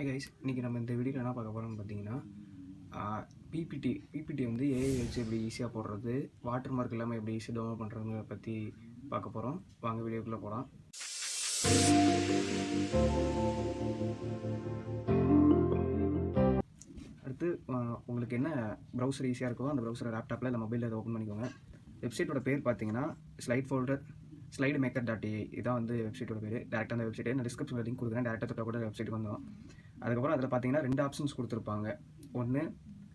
Hi guys இன்றைக்கி நம்ம இந்த வீடியோவில் என்ன பார்க்க போகிறோம்னு பார்த்தீங்கன்னா பிபிடி பிபிடி வந்து ஏஐ வச்சு எப்படி ஈஸியாக போடுறது வாட்டர் மார்க் இல்லாமல் எப்படி ஈஸியாக டவுன்லோட் பண்ணுறதுங்கிற பற்றி பார்க்க போகிறோம் வாங்க வீடியோக்குள்ளே போகலாம் அடுத்து உங்களுக்கு என்ன ப்ரௌசர் ஈஸியாக இருக்கோ அந்த ப்ரௌசரை லேப்டாப்பில் இல்லை மொபைலில் அதை ஓப்பன் பண்ணிக்கோங்க. வெப்சைட்டோட பேர் பார்த்தீங்கன்னா slide folder slide maker dot A இதான் வந்து வெப்சைட்டோட பேர். டேரெக்டாக அந்த வெப்சைட்டை நான் டிஸ்கிரிப்ஷன் லிங்க் கொடுக்குறேன். டேரெக்டாக தொட்ட கூட வெப்சைட் வந்துடும் அதுக்கப்புறம் அதில் பார்த்தீங்கன்னா ரெண்டு ஆப்ஷன்ஸ் கொடுத்துருப்பாங்க. ஒன்று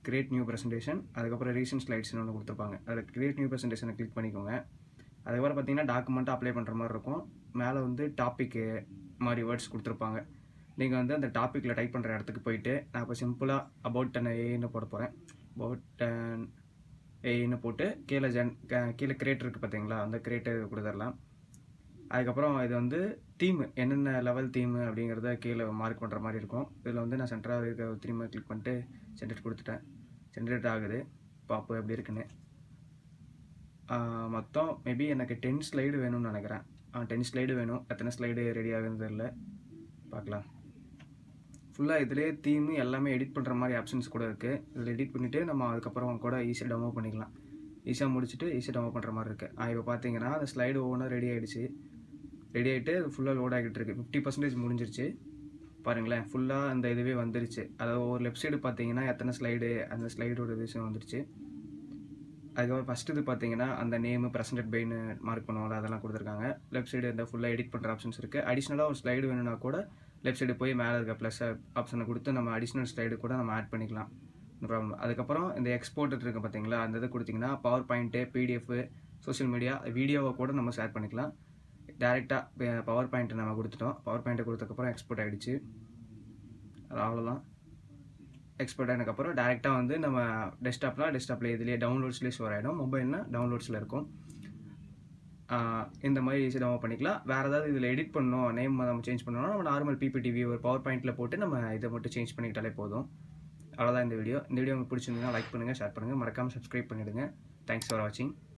கிரியேட் நியூ ப்ரெசன்டேஷன் அதுக்கப்புறம் ரீசன்ட் ஸ்லைட்ஸ்னு ஒன்று கொடுத்துருப்பாங்க. அதில் கிரியேட் நியூ ப்ரெசன்டேஷனை கிளிக் பண்ணிக்கோங்க. அதுக்கப்புறம் பார்த்தீங்கன்னா டாக்குமெண்ட்டை அப்ளை பண்ணுற மாதிரி இருக்கும். மேலே வந்து டாப்பிக்கு மாதிரி வேர்ட்ஸ் கொடுத்துருப்பாங்க. நீங்கள் வந்து அந்த டாப்பிக்கில் டைப் பண்ணுற இடத்துக்கு போயிட்டு நான் இப்போ சிம்பிளாக அபவுட் அண்ட் ஏன்னு போட போகிறேன் அபவுட் அண்ட் ஏன்னு போட்டு கீழே ஜன் கீழே கிரியேட் இருக்குது பார்த்தீங்களா அந்த கிரியேட்டர் கொடுத்துடலாம். அதுக்கப்புறம் இது வந்து தீம் என்னென்ன லெவல் தீம் அப்படிங்கிறத கீழே மார்க் பண்ணுற மாதிரி இருக்கும். இதில் வந்து நான் சென்டராக இருக்க தீமை கிளிக் பண்ணிட்டு ஜென்ரேட் கொடுத்துட்டேன். ஜென்ரேட் ஆகுது. பாப்பு எப்படி இருக்குன்னு. மொத்தம் மேபி எனக்கு டென் ஸ்லைடு வேணும்னு நினைக்கிறேன். டென் ஸ்லைடு வேணும். எத்தனை ஸ்லைடு ரெடி ஆகுதுன்னு தெரியல. பார்க்கலாம். ஃபுல்லாக இதிலே தீம் எல்லாமே எடிட் பண்ணுற மாதிரி ஆப்ஷன்ஸ் கூட இருக்குது இதில் எடிட் பண்ணிவிட்டு நம்ம அதுக்கப்புறம் கூட ஈஸியாக டெமோ பண்ணிக்கலாம். ஈஸியாக முடிச்சுட்டு ஈஸியாக டெமோ பண்ணுற மாதிரி இருக்குது இப்போ பார்த்தீங்கன்னா அந்த ஸ்லைடு ஒவ்வொன்றா ரெடி ஆகிடுச்சு ரெடி ஆகிட்டு அது ஃபுல்லாக லோட் ஆகிட்டு இருக்கு. ஃபிஃப்டி பர்சன்டேஜ் முடிஞ்சிருச்சு. பாருங்களேன் ஃபுல்லாக அந்த இதுவே வந்துருச்சு. அதாவது ஒரு லெஃப்ட் சைடு பார்த்தீங்கன்னா எத்தனை ஸ்லைடு அந்த ஸ்லைடோட விஷயம் வந்துருச்சு. அதுக்கப்புறம் ஃபஸ்ட்டு இது பார்த்தீங்கன்னா அந்த நேமு ப்ரெசன்டட் பைன்னு மார்க் பண்ணுவோம்ல அதெல்லாம் கொடுத்துருக்காங்க. லெஃப்ட் சைடு இந்த ஃபுல்லாக எடிட் பண்ணுற ஆப்ஷன்ஸ் இருக்குது அடிஷ்னலாக ஒரு ஸ்லைடு வேணும்னா கூட லெஃப்ட் சைடு போய் மேலே இருக்க ப்ளஸ் ஆப்ஷனை கொடுத்து நம்ம அடிஷ்னல் ஸ்லைடு கூட நம்ம ஆட் பண்ணிக்கலாம். ப்ராப்ளம் அதுக்கப்புறம் இந்த எக்ஸ்போர்ட் இருக்குது பார்த்தீங்களா அந்த இது கொடுத்தீங்கன்னா power point PDF social media வீடியோவை கூட நம்ம ஷேர் பண்ணிக்கலாம். டேரெக்டாக பவர் பாயிண்ட்டை நம்ம கொடுத்துட்டோம். பவர் பாயிண்ட்டை கொடுத்ததுக்கப்புறம் எக்ஸ்போர்ட் ஆகிடுச்சு அது அவ்வளோதான் எக்ஸ்போர்ட் ஆனதுக்கப்புறம் டேரெக்டாக வந்து நம்ம டெஸ்க்டாப்லாம் டெஸ்க்டாப்பில் இதுலேயே டவுன்லோட்ஸ்லேயே ஸ்டோர் ஆகிடும் மொபைல்னா டவுன்லோட்ஸில் இருக்கும். இந்த மாதிரி ஈஸி டவுன்லோட் பண்ணிக்கலாம். வேறு ஏதாவது இதில் எடிட் பண்ணோம் நேம் நம்ம சேஞ்ச் பண்ணோம்னா நம்ம நார்மல் பிபிடிவி ஒரு பவர் பாயிண்ட்டில் போட்டு நம்ம இதை மட்டும் சேஞ்ச் பண்ணிக்கிட்டாலே போதும். அவ்வளோதான் இந்த வீடியோ இந்த வீடியோ உங்களுக்கு பிடிச்சிருந்தீங்கன்னா லைக் பண்ணுங்கள் ஷேர் பண்ணுங்கள் மறக்காமல் சப்ஸ்கிரைப் பண்ணிவிடுங்க தேங்க்ஸ் ஃபார் வாட்சிங்